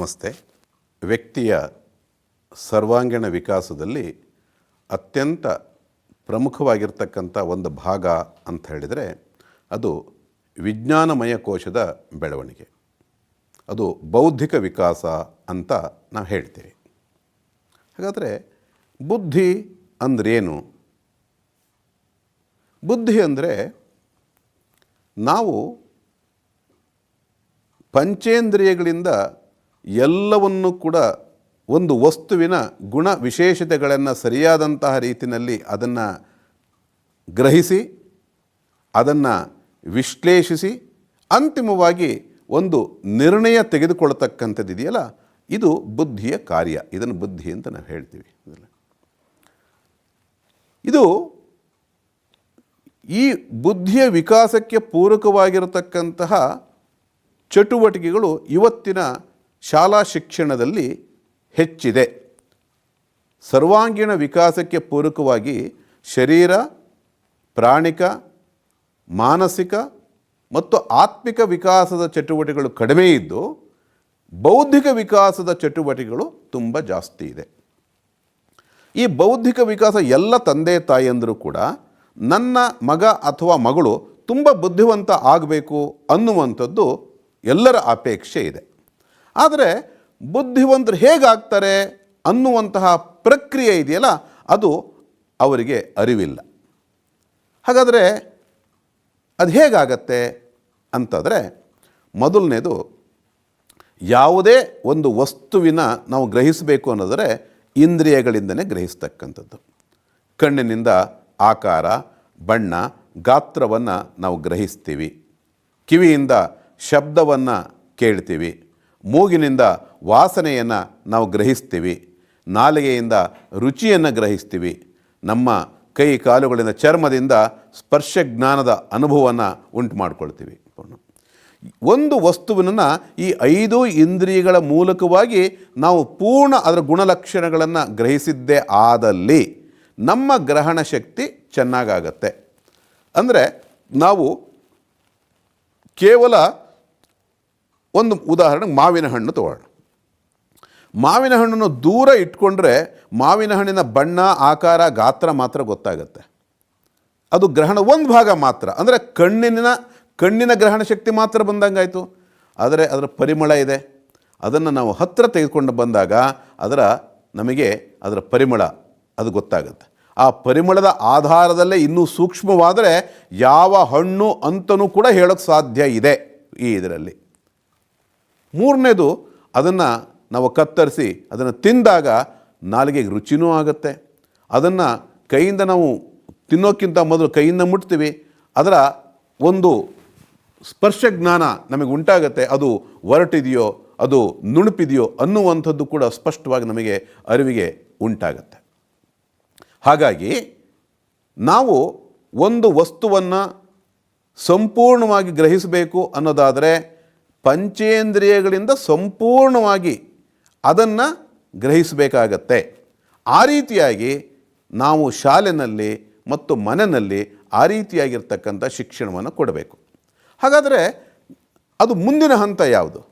ನಮಸ್ತೆ. ವ್ಯಕ್ತಿಯ ಸರ್ವಾಂಗೀಣ ವಿಕಾಸದಲ್ಲಿ ಅತ್ಯಂತ ಪ್ರಮುಖವಾಗಿರ್ತಕ್ಕಂಥ ಒಂದು ಭಾಗ ಅಂತ ಹೇಳಿದರೆ ಅದು ವಿಜ್ಞಾನಮಯ ಕೋಶದ ಬೆಳವಣಿಗೆ. ಅದು ಬೌದ್ಧಿಕ ವಿಕಾಸ ಅಂತ ನಾವು ಹೇಳ್ತೀವಿ. ಹಾಗಾದರೆ ಬುದ್ಧಿ ಅಂದ್ರೇನು? ಬುದ್ಧಿ ಅಂದರೆ ನಾವು ಪಂಚೇಂದ್ರಿಯಗಳಿಂದ ಎಲ್ಲವನ್ನು ಕೂಡ ಒಂದು ವಸ್ತುವಿನ ಗುಣ ವಿಶೇಷತೆಗಳನ್ನು ಸರಿಯಾದಂತಹ ರೀತಿಯಲ್ಲಿ ಅದನ್ನು ಗ್ರಹಿಸಿ, ಅದನ್ನು ವಿಶ್ಲೇಷಿಸಿ, ಅಂತಿಮವಾಗಿ ಒಂದು ನಿರ್ಣಯ ತೆಗೆದುಕೊಳ್ತಕ್ಕಂಥದ್ದು ಇದೆಯಲ್ಲ, ಇದು ಬುದ್ಧಿಯ ಕಾರ್ಯ. ಇದನ್ನು ಬುದ್ಧಿ ಅಂತ ನಾವು ಹೇಳ್ತೀವಿ. ಇದು ಈ ಬುದ್ಧಿಯ ವಿಕಾಸಕ್ಕೆ ಪೂರಕವಾಗಿರತಕ್ಕಂತಹ ಚಟುವಟಿಕೆಗಳು ಇವತ್ತಿನ ಶಾಲಾ ಶಿಕ್ಷಣದಲ್ಲಿ ಹೆಚ್ಚಿದೆ. ಸರ್ವಾಂಗೀಣ ವಿಕಾಸಕ್ಕೆ ಪೂರಕವಾಗಿ ಶರೀರ, ಪ್ರಾಣಿಕ, ಮಾನಸಿಕ ಮತ್ತು ಆತ್ಮಿಕ ವಿಕಾಸದ ಚಟುವಟಿಕೆಗಳು ಕಡಿಮೆ ಇದ್ದು, ಬೌದ್ಧಿಕ ವಿಕಾಸದ ಚಟುವಟಿಕೆಗಳು ತುಂಬ ಜಾಸ್ತಿ ಇದೆ. ಈ ಬೌದ್ಧಿಕ ವಿಕಾಸ ಎಲ್ಲ ತಂದೆ ತಾಯಿಯಂದರೂ ಕೂಡ ನನ್ನ ಮಗ ಅಥವಾ ಮಗಳು ತುಂಬ ಬುದ್ಧಿವಂತ ಆಗಬೇಕು ಅನ್ನುವಂಥದ್ದು ಎಲ್ಲರ ಅಪೇಕ್ಷೆ ಇದೆ. ಆದರೆ ಬುದ್ಧಿವಂತರು ಹೇಗಾಗ್ತಾರೆ ಅನ್ನುವಂತಹ ಪ್ರಕ್ರಿಯೆ ಇದೆಯಲ್ಲ, ಅದು ಅವರಿಗೆ ಅರಿವಿಲ್ಲ. ಹಾಗಾದರೆ ಅದು ಹೇಗಾಗತ್ತೆ ಅಂತಂದರೆ ಮೊದಲನೇದು ಯಾವುದೇ ಒಂದು ವಸ್ತುವಿನ ನಾವು ಗ್ರಹಿಸಬೇಕು ಅನ್ನೋದರೆ ಇಂದ್ರಿಯಗಳಿಂದನೇ ಗ್ರಹಿಸ್ತಕ್ಕಂಥದ್ದು. ಕಣ್ಣಿನಿಂದ ಆಕಾರ, ಬಣ್ಣ, ಗಾತ್ರವನ್ನು ನಾವು ಗ್ರಹಿಸ್ತೀವಿ. ಕಿವಿಯಿಂದ ಶಬ್ದವನ್ನು ಕೇಳ್ತೀವಿ. ಮೂಗಿನಿಂದ ವಾಸನೆಯನ್ನು ನಾವು ಗ್ರಹಿಸ್ತೀವಿ. ನಾಲಿಗೆಯಿಂದ ರುಚಿಯನ್ನು ಗ್ರಹಿಸ್ತೀವಿ. ನಮ್ಮ ಕೈ ಕಾಲುಗಳಿಂದ ಚರ್ಮದಿಂದ ಸ್ಪರ್ಶ ಜ್ಞಾನದ ಅನುಭವವನ್ನು ಉಂಟು ಮಾಡಿಕೊಳ್ತೀವಿ. ಒಂದು ವಸ್ತುವಿನ ಈ ಐದು ಇಂದ್ರಿಯಗಳ ಮೂಲಕವಾಗಿ ನಾವು ಪೂರ್ಣ ಅದರ ಗುಣಲಕ್ಷಣಗಳನ್ನು ಗ್ರಹಿಸಿದ್ದೇ ಆದಲ್ಲಿ ನಮ್ಮ ಗ್ರಹಣ ಶಕ್ತಿ ಚೆನ್ನಾಗಾಗತ್ತೆ. ಅಂದರೆ ನಾವು ಕೇವಲ ಒಂದು ಉದಾಹರಣೆಗೆ ಮಾವಿನ ಹಣ್ಣು ತಗೊಳ್ಳೋಣ ಮಾವಿನ ಹಣ್ಣನ್ನು ದೂರ ಇಟ್ಕೊಂಡ್ರೆ ಮಾವಿನ ಹಣ್ಣಿನ ಬಣ್ಣ, ಆಕಾರ, ಗಾತ್ರ ಮಾತ್ರ ಗೊತ್ತಾಗುತ್ತೆ. ಅದು ಗ್ರಹಣ ಒಂದು ಭಾಗ ಮಾತ್ರ. ಅಂದರೆ ಕಣ್ಣಿನ ಕಣ್ಣಿನ ಗ್ರಹಣ ಶಕ್ತಿ ಮಾತ್ರ ಬಂದಂಗಾಯಿತು. ಆದರೆ ಅದರ ಪರಿಮಳ ಇದೆ. ಅದನ್ನು ನಾವು ಹತ್ತಿರ ತೆಗೆದುಕೊಂಡು ಬಂದಾಗ ಅದರ ನಮಗೆ ಅದರ ಪರಿಮಳ, ಅದು ಗೊತ್ತಾಗುತ್ತೆ. ಆ ಪರಿಮಳದ ಆಧಾರದಲ್ಲೇ ಇನ್ನೂ ಸೂಕ್ಷ್ಮವಾದರೆ ಯಾವ ಹಣ್ಣು ಅಂತಲೂ ಕೂಡ ಹೇಳೋಕ್ಕೆ ಸಾಧ್ಯ ಇದೆ ಈ ಇದರಲ್ಲಿ. ಮೂರನೇದು, ಅದನ್ನು ನಾವು ಕತ್ತರಿಸಿ, ಅದನ್ನು ತಿಂದಾಗ ನಾಲಿಗೆಗೆ ರುಚಿನೂ ಆಗುತ್ತೆ. ಅದನ್ನು ಕೈಯಿಂದ ನಾವು ತಿನ್ನೋಕ್ಕಿಂತ ಮೊದಲು ಕೈಯಿಂದ ಮುಟ್ತೀವಿ. ಅದರ ಒಂದು ಸ್ಪರ್ಶ ಜ್ಞಾನ ನಮಗೆ ಉಂಟಾಗುತ್ತೆ. ಅದು ಒರಟಿದೆಯೋ, ಅದು ನುಣುಪಿದೆಯೋ ಅನ್ನುವಂಥದ್ದು ಕೂಡ ಸ್ಪಷ್ಟವಾಗಿ ನಮಗೆ ಅರಿವಿಗೆ ಉಂಟಾಗತ್ತೆ. ಹಾಗಾಗಿ ನಾವು ಒಂದು ವಸ್ತುವನ್ನು ಸಂಪೂರ್ಣವಾಗಿ ಗ್ರಹಿಸಬೇಕು ಅನ್ನೋದಾದರೆ ಪಂಚೇಂದ್ರಿಯಗಳಿಂದ ಸಂಪೂರ್ಣವಾಗಿ ಅದನ್ನು ಗ್ರಹಿಸಬೇಕಾಗತ್ತೆ. ಆ ರೀತಿಯಾಗಿ ನಾವು ಶಾಲೆಯಲ್ಲಿ ಮತ್ತು ಮನೆಯಲ್ಲಿ ಆ ರೀತಿಯಾಗಿರ್ತಕ್ಕಂಥ ಶಿಕ್ಷಣವನ್ನು ಕೊಡಬೇಕು. ಹಾಗಾದರೆ ಅದು ಮುಂದಿನ ಹಂತ ಯಾವುದು?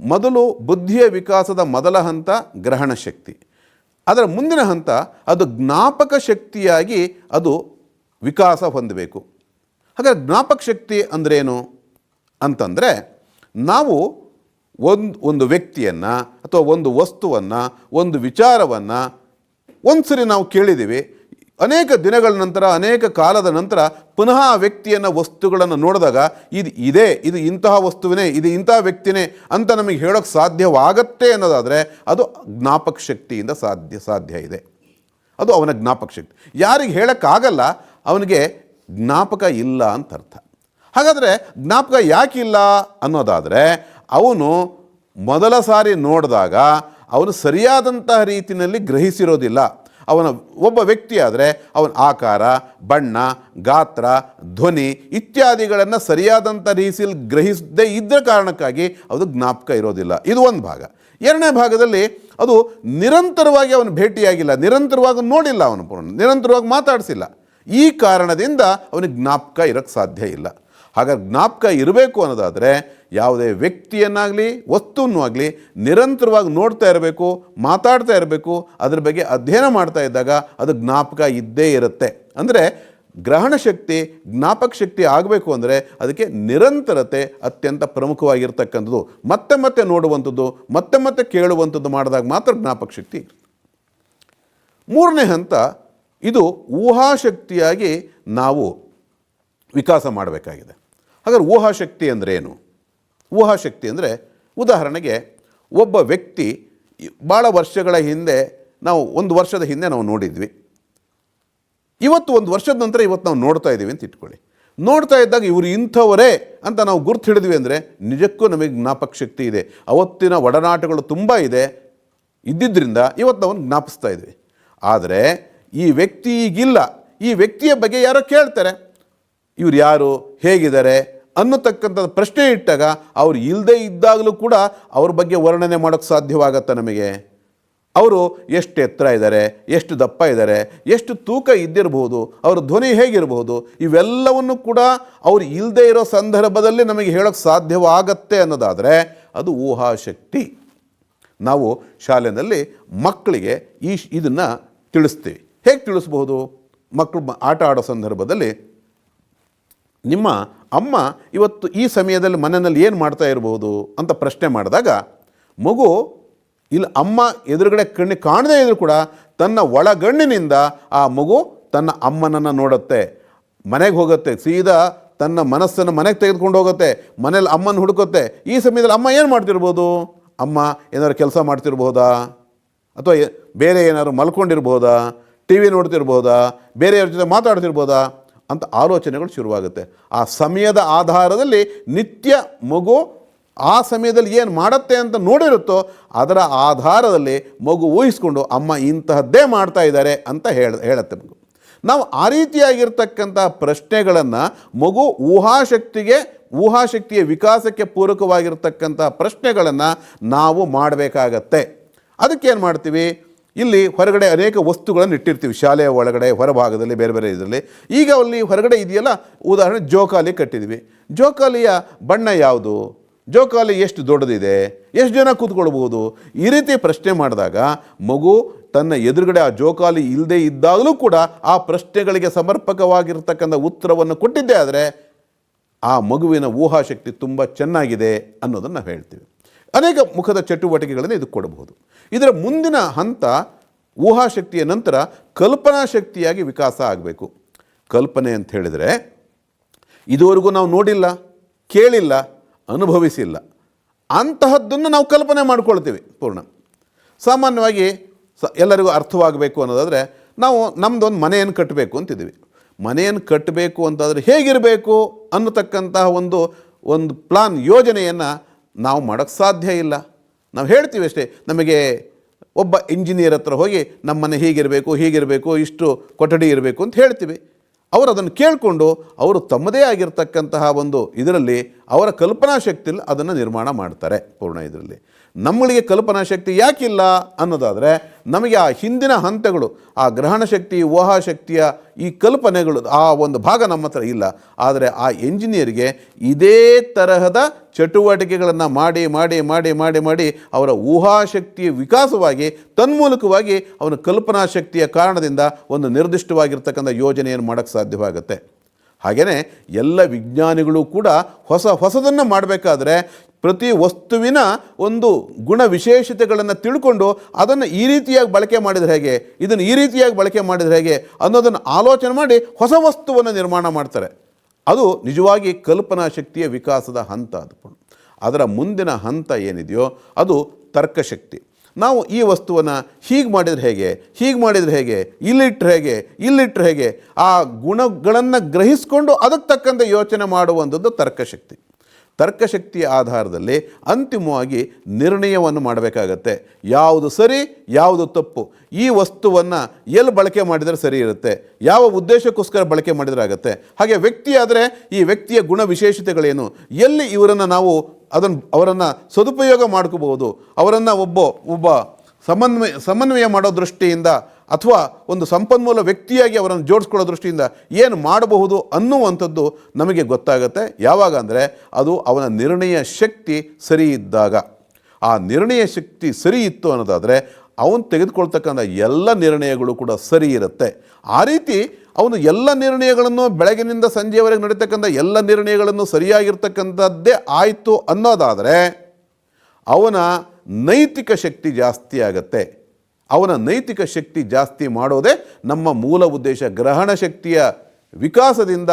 ಮೊದಲು ಬುದ್ಧಿಯ ವಿಕಾಸದ ಮೊದಲ ಹಂತ ಗ್ರಹಣ ಶಕ್ತಿ. ಅದರ ಮುಂದಿನ ಹಂತ ಅದು ಜ್ಞಾಪಕ ಶಕ್ತಿಯಾಗಿ ಅದು ವಿಕಾಸ ಹೊಂದಬೇಕು. ಹಾಗಾದ್ರೆ ಜ್ಞಾಪಕ ಶಕ್ತಿ ಅಂದ್ರೇನು? ಅಂತಂದರೆ ನಾವು ಒಂದು ಒಂದು ವ್ಯಕ್ತಿಯನ್ನು ಅಥವಾ ಒಂದು ವಸ್ತುವನ್ನು, ಒಂದು ವಿಚಾರವನ್ನು ಒಂದು ಸರಿ ನಾವು ಕೇಳಿದ್ದೀವಿ ಅನೇಕ ದಿನಗಳ ನಂತರ, ಅನೇಕ ಕಾಲದ ನಂತರ ಪುನಃ ಆ ವ್ಯಕ್ತಿಯನ್ನು, ವಸ್ತುಗಳನ್ನು ನೋಡಿದಾಗ ಇದು ಇದೇ, ಇದು ಇಂತಹ ವಸ್ತುವಿನೇ, ಇದು ಇಂತಹ ವ್ಯಕ್ತಿನೇ ಅಂತ ನಮಗೆ ಹೇಳೋಕ್ಕೆ ಸಾಧ್ಯವಾಗತ್ತೆ ಅನ್ನೋದಾದರೆ ಅದು ಜ್ಞಾಪಕ ಶಕ್ತಿಯಿಂದ ಸಾಧ್ಯ ಸಾಧ್ಯ ಇದೆ. ಅದು ಅವನ ಜ್ಞಾಪಕ ಶಕ್ತಿ. ಯಾರಿಗೆ ಹೇಳೋಕ್ಕಾಗಲ್ಲ, ಅವನಿಗೆ ಜ್ಞಾಪಕ ಇಲ್ಲ ಅಂತ ಅರ್ಥ. ಹಾಗಾದರೆ ಜ್ಞಾಪಕ ಯಾಕಿಲ್ಲ ಅನ್ನೋದಾದರೆ ಅವನು ಮೊದಲ ಸಾರಿ ನೋಡಿದಾಗ ಅವನು ಸರಿಯಾದಂತಹ ರೀತಿಯಲ್ಲಿ ಗ್ರಹಿಸಿರೋದಿಲ್ಲ. ಅವನ ಒಬ್ಬ ವ್ಯಕ್ತಿಯಾದರೆ ಅವನ ಆಕಾರ, ಬಣ್ಣ, ಗಾತ್ರ, ಧ್ವನಿ ಇತ್ಯಾದಿಗಳನ್ನು ಸರಿಯಾದಂಥ ರೀತಿಯಲ್ಲಿ ಗ್ರಹಿಸದೇ ಇದ್ದ ಕಾರಣಕ್ಕಾಗಿ ಅದು ಜ್ಞಾಪಕ ಇರೋದಿಲ್ಲ. ಇದು ಒಂದು ಭಾಗ. ಎರಡನೇ ಭಾಗದಲ್ಲಿ ಅದು ನಿರಂತರವಾಗಿ ಅವನು ಭೇಟಿಯಾಗಿಲ್ಲ. ನಿರಂತರವಾಗಿ ನೋಡಿಲ್ಲ ಅವನು ನಿರಂತರವಾಗಿ ಮಾತಾಡಿಸಿಲ್ಲ. ಈ ಕಾರಣದಿಂದ ಅವನಿಗೆ ಜ್ಞಾಪಕ ಇರೋಕ್ಕೆ ಸಾಧ್ಯ ಇಲ್ಲ. ಹಾಗಾಗಿ ಜ್ಞಾಪಕ ಇರಬೇಕು ಅನ್ನೋದಾದರೆ ಯಾವುದೇ ವ್ಯಕ್ತಿಯನ್ನಾಗಲಿ ವಸ್ತುವನ್ನು ಆಗಲಿ ನಿರಂತರವಾಗಿ ನೋಡ್ತಾ ಇರಬೇಕು, ಮಾತಾಡ್ತಾ ಇರಬೇಕು, ಅದ್ರ ಬಗ್ಗೆ ಅಧ್ಯಯನ ಮಾಡ್ತಾ ಇದ್ದಾಗ ಅದು ಜ್ಞಾಪಕ ಇದ್ದೇ ಇರುತ್ತೆ. ಅಂದರೆ ಗ್ರಹಣ ಶಕ್ತಿ, ಜ್ಞಾಪಕ ಶಕ್ತಿ ಆಗಬೇಕು ಅಂದರೆ ಅದಕ್ಕೆ ನಿರಂತರತೆ ಅತ್ಯಂತ ಪ್ರಮುಖವಾಗಿರ್ತಕ್ಕಂಥದ್ದು. ಮತ್ತೆ ಮತ್ತೆ ನೋಡುವಂಥದ್ದು, ಮತ್ತೆ ಮತ್ತೆ ಕೇಳುವಂಥದ್ದು ಮಾಡಿದಾಗ ಮಾತ್ರ ಜ್ಞಾಪಕ ಶಕ್ತಿ ಮೂರನೇ ಹಂತ, ಇದು ಊಹಾಶಕ್ತಿಯಾಗಿ ನಾವು ವಿಕಾಸ ಮಾಡಬೇಕಾಗಿದೆ. ಹಾಗಾದ್ರೆ ಊಹಾಶಕ್ತಿ ಅಂದರೆ ಏನು ಊಹಾಶಕ್ತಿ ಅಂದರೆ ಉದಾಹರಣೆಗೆ ಒಬ್ಬ ವ್ಯಕ್ತಿ ಭಾಳ ವರ್ಷಗಳ ಹಿಂದೆ ನಾವು ಒಂದು ವರ್ಷದ ಹಿಂದೆ ನಾವು ನೋಡಿದ್ವಿ. ಇವತ್ತು ಒಂದು ವರ್ಷದ ನಂತರ ಇವತ್ತು ನಾವು ನೋಡ್ತಾ ಇದ್ದೀವಿ ಅಂತ ಇಟ್ಕೊಳ್ಳಿ. ನೋಡ್ತಾ ಇದ್ದಾಗ ಇವರು ಇಂಥವರೇ ಅಂತ ನಾವು ಗುರ್ತು ಹಿಡಿದ್ವಿ ಅಂದರೆ ನಿಜಕ್ಕೂ ನಮಗೆ ಜ್ಞಾಪಕ ಶಕ್ತಿ ಇದೆ. ಅವತ್ತಿನ ಒಡನಾಟಗಳು ತುಂಬ ಇದೆ. ಇದ್ದಿದ್ದರಿಂದ ಇವತ್ತು ನಾವು ಜ್ಞಾಪಿಸ್ತಾ ಇದ್ವಿ. ಆದರೆ ಈ ವ್ಯಕ್ತಿ ಈಗಿಲ್ಲ. ಈ ವ್ಯಕ್ತಿಯ ಬಗ್ಗೆ ಯಾರೋ ಕೇಳ್ತಾರೆ. ಇವ್ರು ಯಾರು? ಹೇಗಿದ್ದಾರೆ? ಅನ್ನತಕ್ಕಂಥ ಪ್ರಶ್ನೆ ಇಟ್ಟಾಗ ಅವ್ರು ಇಲ್ಲದೇ ಇದ್ದಾಗಲೂ ಕೂಡ ಅವ್ರ ಬಗ್ಗೆ ವರ್ಣನೆ ಮಾಡೋಕ್ಕೆ ಸಾಧ್ಯವಾಗತ್ತೆ ನಮಗೆ? ಅವರು ಎಷ್ಟು ಎತ್ತರ ಇದ್ದಾರೆ ಎಷ್ಟು ದಪ್ಪ ಇದ್ದಾರೆ ಎಷ್ಟು ತೂಕ ಇದ್ದಿರಬಹುದು ಅವ್ರ ಧ್ವನಿ ಹೇಗಿರಬಹುದು ಇವೆಲ್ಲವನ್ನು ಕೂಡ ಅವ್ರು ಇಲ್ಲದೇ ಇರೋ ಸಂದರ್ಭದಲ್ಲಿ ನಮಗೆ ಹೇಳೋಕ್ಕೆ ಸಾಧ್ಯವಾಗತ್ತೆ ಅನ್ನೋದಾದರೆ ಅದು ಊಹಾಶಕ್ತಿ. ನಾವು ಶಾಲೆಯಲ್ಲಿ ಮಕ್ಕಳಿಗೆ ಈ ಇದನ್ನು ತಿಳಿಸ್ತೀವಿ. ಹೇಗೆ ತಿಳಿಸ್ಬೋದು ಮಕ್ಕಳು ಆಟ ಆಡೋ ಸಂದರ್ಭದಲ್ಲಿ ನಿಮ್ಮ ಅಮ್ಮ ಇವತ್ತು ಈ ಸಮಯದಲ್ಲಿ ಮನೆಯಲ್ಲಿ ಏನು ಮಾಡ್ತಾ ಇರ್ಬೋದು ಅಂತ ಪ್ರಶ್ನೆ ಮಾಡಿದಾಗ, ಮಗು, ಇಲ್ಲಿ, ಅಮ್ಮ ಎದುರುಗಡೆ ಕಣ್ಣು ಕಾಣದೇ ಇದ್ರೂ ಕೂಡ ತನ್ನ ಒಳಗಣ್ಣಿನಿಂದ ಆ ಮಗು ತನ್ನ ಅಮ್ಮನನ್ನು ನೋಡುತ್ತೆ. ಮನೆಗೆ ಹೋಗುತ್ತೆ, ಸೀದಾ ತನ್ನ ಮನಸ್ಸನ್ನು ಮನೆಗೆ ತೆಗೆದುಕೊಂಡು ಹೋಗುತ್ತೆ ಮನೇಲಿ ಅಮ್ಮನ ಹುಡುಕುತ್ತೆ. ಈ ಸಮಯದಲ್ಲಿ ಅಮ್ಮ ಏನು ಮಾಡ್ತಿರ್ಬೋದು? ಅಮ್ಮ, ಏನಾದ್ರು ಕೆಲಸ ಮಾಡ್ತಿರ್ಬೋದಾ? ಅಥವಾ ಬೇರೆ ಏನಾದ್ರು ಮಲ್ಕೊಂಡಿರ್ಬೋದಾ? T V ನೋಡ್ತಿರ್ಬೋದಾ? ಬೇರೆಯವ್ರ ಜೊತೆ ಮಾತಾಡ್ತಿರ್ಬೋದಾ? ಅಂತ ಆಲೋಚನೆಗಳು ಶುರುವಾಗುತ್ತೆ. ಆ ಸಮಯದ ಆಧಾರದಲ್ಲಿ ನಿತ್ಯ ಮಗು ಆ ಸಮಯದಲ್ಲಿ ಏನು ಮಾಡುತ್ತೆ ಅಂತ ನೋಡಿರುತ್ತೋ ಅದರ ಆಧಾರದಲ್ಲಿ ಮಗು ಊಹಿಸ್ಕೊಂಡು ಅಮ್ಮ ಇಂತಹದ್ದೇ ಮಾಡ್ತಾ ಇದ್ದಾರೆ ಅಂತ ಹೇಳ, ಹೇಳುತ್ತೆ ಮಗು. ನಾವು ಆ ರೀತಿಯಾಗಿರ್ತಕ್ಕಂಥ ಪ್ರಶ್ನೆಗಳನ್ನು ಮಗು ಊಹಾಶಕ್ತಿಗೆ, ಊಹಾಶಕ್ತಿಯ ವಿಕಾಸಕ್ಕೆ ಪೂರಕವಾಗಿರ್ತಕ್ಕಂಥ ಪ್ರಶ್ನೆಗಳನ್ನು ನಾವು ಮಾಡಬೇಕಾಗತ್ತೆ. ಅದಕ್ಕೇನು ಮಾಡ್ತೀವಿ? ಇಲ್ಲಿ ಹೊರಗಡೆ ಅನೇಕ ವಸ್ತುಗಳನ್ನು ಇಟ್ಟಿರ್ತೀವಿ. ಶಾಲೆಯ ಒಳಗಡೆ, ಹೊರಭಾಗದಲ್ಲಿ, ಬೇರೆ ಬೇರೆ ಇದರಲ್ಲಿ. ಈಗ ಅಲ್ಲಿ ಹೊರಗಡೆ ಇದೆಯಲ್ಲ, ಉದಾಹರಣೆ ಜೋಕಾಲಿ ಕಟ್ಟಿದ್ವಿ ಜೋಕಾಲಿಯ ಬಣ್ಣ ಯಾವುದು? ಜೋಕಾಲಿ ಎಷ್ಟು ದೊಡ್ಡದಿದೆ? ಎಷ್ಟು ಜನ ಕೂತ್ಕೊಳ್ಬೋದು ಈ ರೀತಿ ಪ್ರಶ್ನೆ ಮಾಡಿದಾಗ ಮಗು ತನ್ನ ಎದುರುಗಡೆ ಆ ಜೋಕಾಲಿ ಇಲ್ಲದೆ ಇದ್ದಾಗಲೂ ಕೂಡ ಆ ಪ್ರಶ್ನೆಗಳಿಗೆ ಸಮರ್ಪಕವಾಗಿರ್ತಕ್ಕಂಥ ಉತ್ತರವನ್ನು ಕೊಟ್ಟಿದ್ದೇ ಆದರೆ ಆ ಮಗುವಿನ ಊಹಾಶಕ್ತಿ ತುಂಬ ಚೆನ್ನಾಗಿದೆ ಅನ್ನೋದನ್ನು ನಾವು ಹೇಳ್ತೀವಿ. ಅನೇಕ ಮುಖದ ಚಟುವಟಿಕೆಗಳನ್ನು ಇದು ಕೊಡಬಹುದು. ಇದರ ಮುಂದಿನ ಹಂತ ಊಹಾಶಕ್ತಿಯ ನಂತರ ಕಲ್ಪನಾ ಶಕ್ತಿಯಾಗಿ ವಿಕಾಸ ಆಗಬೇಕು. ಕಲ್ಪನೆ ಅಂತ ಹೇಳಿದರೆ, ಇದುವರೆಗೂ ನಾವು ನೋಡಿಲ್ಲ, ಕೇಳಿಲ್ಲ, ಅನುಭವಿಸಿಲ್ಲ. ಅಂತಹದ್ದನ್ನು ನಾವು ಕಲ್ಪನೆ ಮಾಡ್ಕೊಳ್ತೀವಿ ಪೂರ್ಣ. ಸಾಮಾನ್ಯವಾಗಿ ಸ ಎಲ್ಲರಿಗೂ ಅರ್ಥವಾಗಬೇಕು ಅನ್ನೋದಾದರೆ, ನಾವು ನಮ್ಮದೊಂದು ಮನೆಯನ್ನು ಕಟ್ಟಬೇಕು ಅಂತಿದ್ದೀವಿ. ಮನೆಯನ್ನು ಕಟ್ಟಬೇಕು ಅಂತಾದರೆ ಹೇಗಿರಬೇಕು ಅನ್ನತಕ್ಕಂತಹ ಒಂದು ಒಂದು ಪ್ಲಾನ್ ಯೋಜನೆಯನ್ನು ನಾವು ಮಾಡೋಕ್ಕೆ ಸಾಧ್ಯ ಇಲ್ಲ. ನಾವು ಹೇಳ್ತೀವಿ ಅಷ್ಟೇ, ನಮಗೆ ಒಬ್ಬ ಇಂಜಿನಿಯರ್ ಹತ್ರ ಹೋಗಿ ನಮ್ಮನ್ನ ಹೀಗಿರಬೇಕು ಹೀಗಿರಬೇಕು, ಇಷ್ಟು ಕೊಠಡಿ ಇರಬೇಕು ಅಂತ ಹೇಳ್ತೀವಿ. ಅವರು ಅದನ್ನು ಕೇಳಿಕೊಂಡು ಅವರು ತಮ್ಮದೇ ಆಗಿರ್ತಕ್ಕಂತಹ ಒಂದು ಇದರಲ್ಲಿ ಅವರ ಕಲ್ಪನಾ ಶಕ್ತಿಯಲ್ಲಿ ಅದನ್ನು ನಿರ್ಮಾಣ ಮಾಡ್ತಾರೆ ಪೂರ್ಣ ಇದರಲ್ಲಿ. ನಮ್ಮಗಳಿಗೆ ಕಲ್ಪನಾ ಶಕ್ತಿ ಯಾಕಿಲ್ಲ ಅನ್ನೋದಾದರೆ ನಮಗೆ ಆ ಹಿಂದಿನ ಹಂತಗಳು, ಆ ಗ್ರಹಣ ಶಕ್ತಿ ಊಹಾಶಕ್ತಿಯ ಈ ಕಲ್ಪನೆಗಳು, ಆ ಒಂದು ಭಾಗ ನಮ್ಮ ಹತ್ರ ಇಲ್ಲ. ಆದರೆ ಆ ಎಂಜಿನಿಯರ್ಗೆ ಇದೇ ತರಹದ ಚಟುವಟಿಕೆಗಳನ್ನು ಮಾಡಿ ಮಾಡಿ ಮಾಡಿ ಮಾಡಿ ಮಾಡಿ ಅವರ ಊಹಾಶಕ್ತಿಯ ವಿಕಾಸವಾಗಿ, ತನ್ಮೂಲಕವಾಗಿ ಅವನ ಕಲ್ಪನಾ ಶಕ್ತಿಯ ಕಾರಣದಿಂದ ಒಂದು ನಿರ್ದಿಷ್ಟವಾಗಿರ್ತಕ್ಕಂಥ ಯೋಜನೆಯನ್ನು ಮಾಡೋಕ್ಕೆ ಸಾಧ್ಯವಾಗುತ್ತೆ. ಹಾಗೆಯೇ ಎಲ್ಲ ವಿಜ್ಞಾನಿಗಳು ಕೂಡ ಹೊಸ ಹೊಸದನ್ನು ಮಾಡಬೇಕಾದ್ರೆ ಪ್ರತಿ ವಸ್ತುವಿನ ಒಂದು ಗುಣ ವಿಶೇಷತೆಗಳನ್ನು ತಿಳ್ಕೊಂಡು ಅದನ್ನು ಈ ರೀತಿಯಾಗಿ ಬಳಕೆ ಮಾಡಿದರೆ ಹೇಗೆ, ಇದನ್ನು ಈ ರೀತಿಯಾಗಿ ಬಳಕೆ ಮಾಡಿದರೆ ಹೇಗೆ ಅನ್ನೋದನ್ನು ಆಲೋಚನೆ ಮಾಡಿ ಹೊಸ ವಸ್ತುವನ್ನು ನಿರ್ಮಾಣ ಮಾಡ್ತಾರೆ. ಅದು ನಿಜವಾಗಿ ಕಲ್ಪನಾ ಶಕ್ತಿಯ ವಿಕಾಸದ ಹಂತ ಅದು ಅದರ ಮುಂದಿನ ಹಂತ ಏನಿದೆಯೋ ಅದು ತರ್ಕಶಕ್ತಿ. ನಾವು ಈ ವಸ್ತುವನ್ನು ಹೀಗೆ ಮಾಡಿದರೆ ಹೇಗೆ? ಹೀಗೆ ಮಾಡಿದರೆ ಹೇಗೆ? ಇಲ್ಲಿಟ್ಟರೆ ಹೇಗೆ? ಇಲ್ಲಿಟ್ಟರೆ ಹೇಗೆ? ಆ ಗುಣಗಳನ್ನು ಗ್ರಹಿಸಿಕೊಂಡು ಅದಕ್ಕೆ ತಕ್ಕಂತೆ ಯೋಚನೆ ಮಾಡುವಂಥದ್ದು ತರ್ಕಶಕ್ತಿ. ತರ್ಕಶಕ್ತಿಯ ಆಧಾರದಲ್ಲಿ ಅಂತಿಮವಾಗಿ ನಿರ್ಣಯವನ್ನು ಮಾಡಬೇಕಾಗತ್ತೆ. ಯಾವುದು ಸರಿ, ಯಾವುದು ತಪ್ಪು. ಈ ವಸ್ತುವನ್ನು ಎಲ್ಲಿ ಬಳಕೆ ಮಾಡಿದರೆ ಸರಿ ಇರುತ್ತೆ? ಯಾವ ಉದ್ದೇಶಕ್ಕೋಸ್ಕರ ಬಳಕೆ ಮಾಡಿದರೆ ಆಗುತ್ತೆ? ಹಾಗೆ ವ್ಯಕ್ತಿ ಆದರೆ ಈ ವ್ಯಕ್ತಿಯ ಗುಣ ವಿಶೇಷತೆಗಳೇನು ಎಲ್ಲಿ ಇವರನ್ನು ನಾವು ಅದನ್ನು ಅವರನ್ನು ಸದುಪಯೋಗ ಮಾಡ್ಕೋಬಹುದು. ಅವರನ್ನು ಒಬ್ಬ ಒಬ್ಬ ಸಮನ್ವಯ ಸಮನ್ವಯ ಮಾಡೋ ದೃಷ್ಟಿಯಿಂದ ಅಥವಾ ಒಂದು ಸಂಪನ್ಮೂಲ ವ್ಯಕ್ತಿಯಾಗಿ ಅವರನ್ನು ಜೋಡಿಸ್ಕೊಳ್ಳೋ ದೃಷ್ಟಿಯಿಂದ ಏನು ಮಾಡಬಹುದು ಅನ್ನುವಂಥದ್ದು ನಮಗೆ ಗೊತ್ತಾಗುತ್ತೆ. ಯಾವಾಗ ಅಂದರೆ ಅದು ಅವನ ನಿರ್ಣಯ ಶಕ್ತಿ ಸರಿ ಇದ್ದಾಗ. ಆ ನಿರ್ಣಯ ಶಕ್ತಿ ಸರಿ ಇತ್ತು ಅನ್ನೋದಾದರೆ ಅವನು ತೆಗೆದುಕೊಳ್ತಕ್ಕಂಥ ಎಲ್ಲ ನಿರ್ಣಯಗಳು ಕೂಡ ಸರಿ ಇರುತ್ತೆ. ಆ ರೀತಿ ಅವನು ಎಲ್ಲ ನಿರ್ಣಯಗಳನ್ನು ಬೆಳಗಿನಿಂದ ಸಂಜೆಯವರೆಗೆ ನಡೀತಕ್ಕಂಥ ಎಲ್ಲ ನಿರ್ಣಯಗಳನ್ನು ಸರಿಯಾಗಿರ್ತಕ್ಕಂಥದ್ದೇ ಆಯಿತು ಅನ್ನೋದಾದರೆ ಅವನ ನೈತಿಕ ಶಕ್ತಿ ಜಾಸ್ತಿ ಆಗತ್ತೆ. ಅವನ ನೈತಿಕ ಶಕ್ತಿ ಜಾಸ್ತಿ ಮಾಡೋದೇ ನಮ್ಮ ಮೂಲ ಉದ್ದೇಶ. ಗ್ರಹಣ ಶಕ್ತಿಯ ವಿಕಾಸದಿಂದ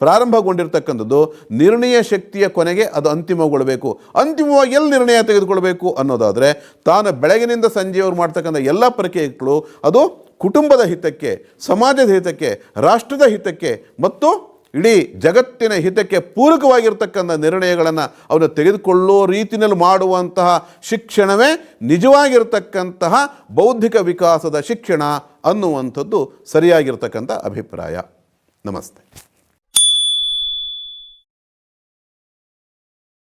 ಪ್ರಾರಂಭಗೊಂಡಿರ್ತಕ್ಕಂಥದ್ದು ನಿರ್ಣಯ ಶಕ್ತಿಯ ಕೊನೆಗೆ ಅದು ಅಂತಿಮಗೊಳ್ಳಬೇಕು ಅಂತಿಮವಾಗಿ ಎಲ್ಲಿ ನಿರ್ಣಯ ತೆಗೆದುಕೊಳ್ಬೇಕು ಅನ್ನೋದಾದರೆ ತಾನು ಬೆಳಗಿನಿಂದ ಸಂಜೆಯವರು ಮಾಡ್ತಕ್ಕಂಥ ಎಲ್ಲ ಪ್ರಕ್ರಿಯೆಗಳು ಅದು ಕುಟುಂಬದ ಹಿತಕ್ಕೆ, ಸಮಾಜದ ಹಿತಕ್ಕೆ, ರಾಷ್ಟ್ರದ ಹಿತಕ್ಕೆ, ಮತ್ತು ಇಡೀ ಜಗತ್ತಿನ ಹಿತಕ್ಕೆ ಪೂರಕವಾಗಿರ್ತಕ್ಕಂಥ ನಿರ್ಣಯಗಳನ್ನು ಅವನು ತೆಗೆದುಕೊಳ್ಳೋ ರೀತಿಯಲ್ಲಿ ಮಾಡುವಂತಹ ಶಿಕ್ಷಣವೇ ನಿಜವಾಗಿರ್ತಕ್ಕಂತಹ ಬೌದ್ಧಿಕ ವಿಕಾಸದ ಶಿಕ್ಷಣ ಅನ್ನುವಂಥದ್ದು ಸರಿಯಾಗಿರ್ತಕ್ಕಂಥ ಅಭಿಪ್ರಾಯ. ನಮಸ್ತೆ.